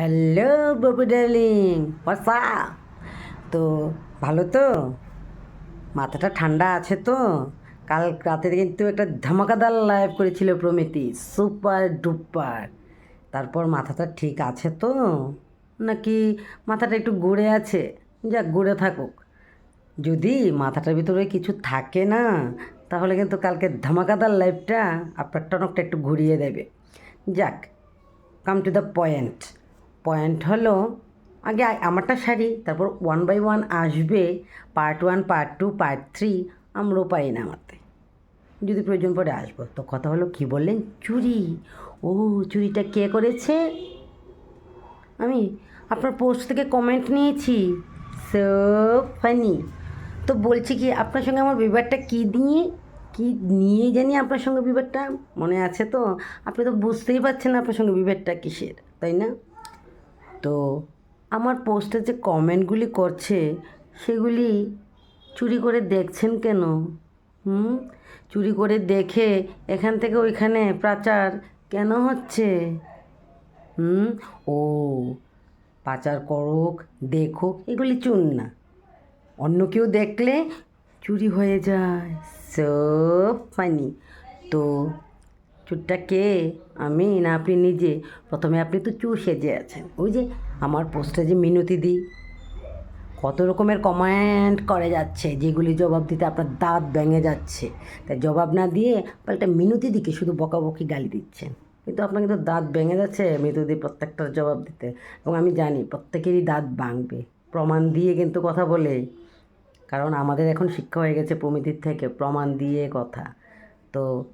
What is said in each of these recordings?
Hello, বাবু darling. WhatsApp তো, ভালো তো? মাথাটা ঠান্ডা আছে তো? কাল রাতে কিন্তু একটা ধামাকাদার লাইভ করেছিল প্রমিতি সুপার ডুপার তারপর মাথাটা ঠিক আছে তো? নাকি মাথাটা একটু ঘুরে আছে? যাক ঘুরে থাকুক। যদি মাথাটার ভিতরে কিছু থাকে না, তাহলে কিন্তু কালকে ধামাকাদার লাইফটা আপনার টনকটা একটু ঘুরিয়ে দেবে। যাক come to the point point হলো, আগে আমারটা সারি, তারপর ওয়ান বাই ওয়ান আসবে part one part two part three আমরাও পারি না আমাতে যদি প্রয়োজন পড়ে আসব। তো কথা হলো কি বললেন চুরি। ও, চুরিটা কে করেছে? আমি আপনার পোস্ট থেকে কমেন্ট নিয়েছি। সো ফানি তো বলছি কি, আপনার সঙ্গে আমার বিবাদটা কী দিয়ে, কি নিয়ে জানি আপনার সঙ্গে বিবাদটা? মনে আছে তো? আপনি তো বুঝতেই পারছেন আপনার সঙ্গে বিবাদটা কিসের, তাই না? তো আমার পোস্টে যে কমেন্টগুলি করছে, সেগুলি চুরি করে দেখছেন কেন? হুম? চুরি করে দেখে এখান থেকে ওইখানে পাচার কেন হচ্ছে? হুম? ও, পাচার করুক, দেখুক, এগুলি চুন না। অন্য কেউ দেখলে চুরি হয়ে যায়। সব ফানি তো চুরটা কে? আমি না আপনি নিজে? প্রথমে আপনি তো চুর সেজে আছেন। ওই যে আমার পোস্টে যে মিনতি দিই কত রকমের কমেন্ট করে যাচ্ছে, যেগুলি জবাব দিতে আপনার দাঁত ভেঙে যাচ্ছে। তাই জবাব না দিয়ে পাল্টা মিনতি দিকে শুধু বকাবকি গালি দিচ্ছেন। কিন্তু আপনার কিন্তু দাঁত ভেঙে যাচ্ছে মিনতি প্রত্যেকটার জবাব দিতে। এবং আমি জানি প্রত্যেকেরই দাঁত ভাঙবে। প্রমাণ দিয়ে কিন্তু কথা বলে কারণ আমাদের এখন শিক্ষা হয়ে গেছে প্রমিতির থেকে, প্রমাণ দিয়ে কথা। তো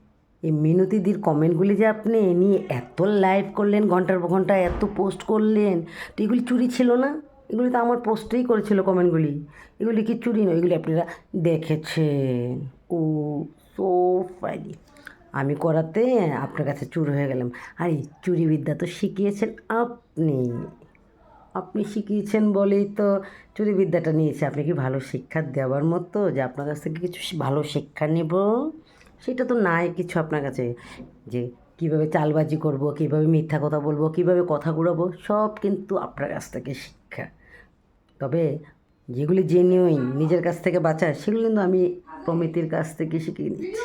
এই মিনতিদির কমেন্টগুলি যে আপনি নিয়ে এত লাইভ করলেন, ঘণ্টার পর ঘণ্টা এত পোস্ট করলেন, তো এগুলি চুরি ছিল না? এগুলি তো আমার পোস্টেই করেছিল কমেন্টগুলি। এগুলি কি চুরি নয়? এগুলি আপনারা দেখেছেন। ও সো ফাইনি আমি করাতে আপনার কাছে চুর হয়ে গেলাম। আর এই চুরি বিদ্যা তো শিখিয়েছেন আপনি। আপনি শিখিয়েছেন বলেই তো চুরি বিদ্যাটা নিয়েছে। আপনি কি ভালো শিক্ষা দেওয়ার মতো? যে আপনার কাছ থেকে কিছু ভালো শিক্ষা নেব? সেটা তো নাই কিছু আপনার কাছে, যে কীভাবে চালবাজি করব, কীভাবে মিথ্যা কথা বলব, কীভাবে কথা ঘুরাবো, সব কিন্তু আপনার কাছ থেকে শিক্ষা। তবে যেগুলি জেনুইন নিজের কাছ থেকে বাঁচা সেগুলো কিন্তু আমি প্রমিতির কাছ থেকে শিখিয়ে নিচ্ছি।